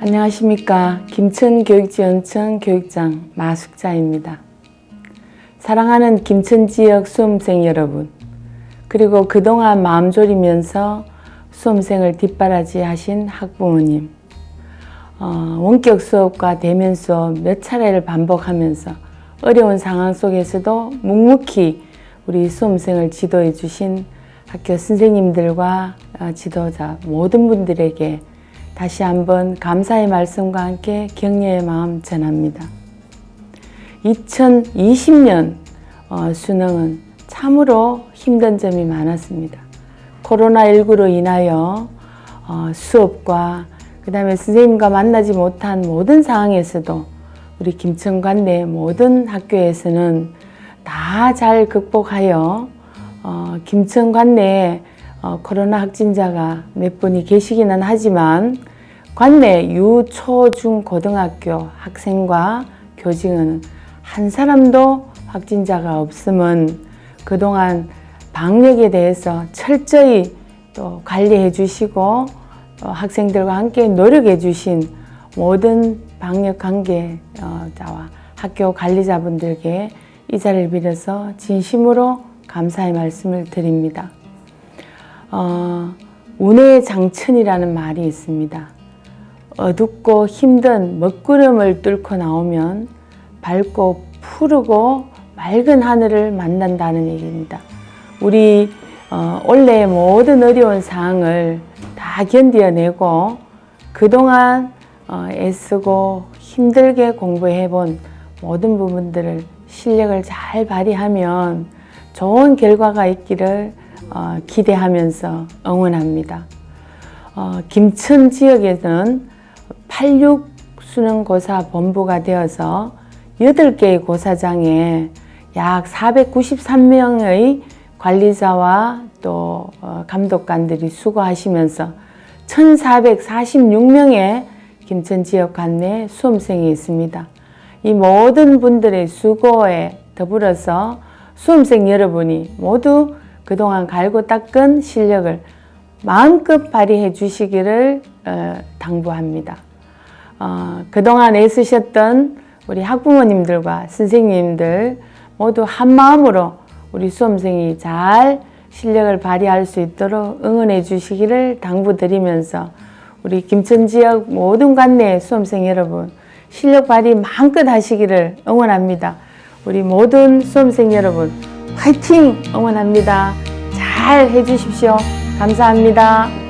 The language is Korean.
안녕하십니까. 김천 교육지원청 교육장 마숙자입니다. 사랑하는 김천 지역 수험생 여러분, 그리고 그동안 마음 졸이면서 수험생을 뒷바라지 하신 학부모님, 어, 원격 수업과 대면 수업 몇 차례를 반복하면서 어려운 상황 속에서도 묵묵히 우리 수험생을 지도해 주신 학교 선생님들과 어, 지도자 모든 분들에게 다시 한번 감사의 말씀과 함께 격려의 마음 전합니다. 2020년 어, 수능은 참으로 힘든 점이 많았습니다. 코로나19로 인하여 어, 수업과 그 다음에 선생님과 만나지 못한 모든 상황에서도 우리 김천관 내 모든 학교에서는 다 잘 극복하여 어, 김천관 어, 코로나 확진자가 몇 분이 계시기는 하지만 관내 유, 초, 중, 고등학교 학생과 교직원은 한 사람도 확진자가 없음은 그동안 방역에 대해서 철저히 또 관리해 주시고 어, 학생들과 함께 노력해 주신 모든 방역 관계자와 학교 관리자분들께 이 자리를 빌어서 진심으로 감사의 말씀을 드립니다. 어, 운의 장천이라는 말이 있습니다. 어둡고 힘든 먹구름을 뚫고 나오면 밝고 푸르고 맑은 하늘을 만난다는 얘기입니다. 우리 어, 올해 모든 어려운 상황을 다 견뎌내고 그동안 어, 애쓰고 힘들게 공부해 본 모든 부분들을 실력을 잘 발휘하면 좋은 결과가 있기를 어, 기대하면서 응원합니다. 어, 김천 지역에는 86 수능고사 본부가 되어서 8개의 고사장에 약 493명의 관리자와 또 어, 감독관들이 수고하시면서 1446명의 김천 지역 관내 수험생이 있습니다. 이 모든 분들의 수고에 더불어서 수험생 여러분이 모두 그동안 갈고 닦은 실력을 마음껏 발휘해 주시기를 어, 당부합니다. 어, 그동안 애쓰셨던 우리 학부모님들과 선생님들 모두 한 마음으로 우리 수험생이 잘 실력을 발휘할 수 있도록 응원해 주시기를 당부드리면서 우리 김천 지역 모든 관내 수험생 여러분 실력 발휘 마음껏 하시기를 응원합니다. 우리 모든 수험생 여러분 화이팅 응원합니다. 잘 해주십시오. 감사합니다.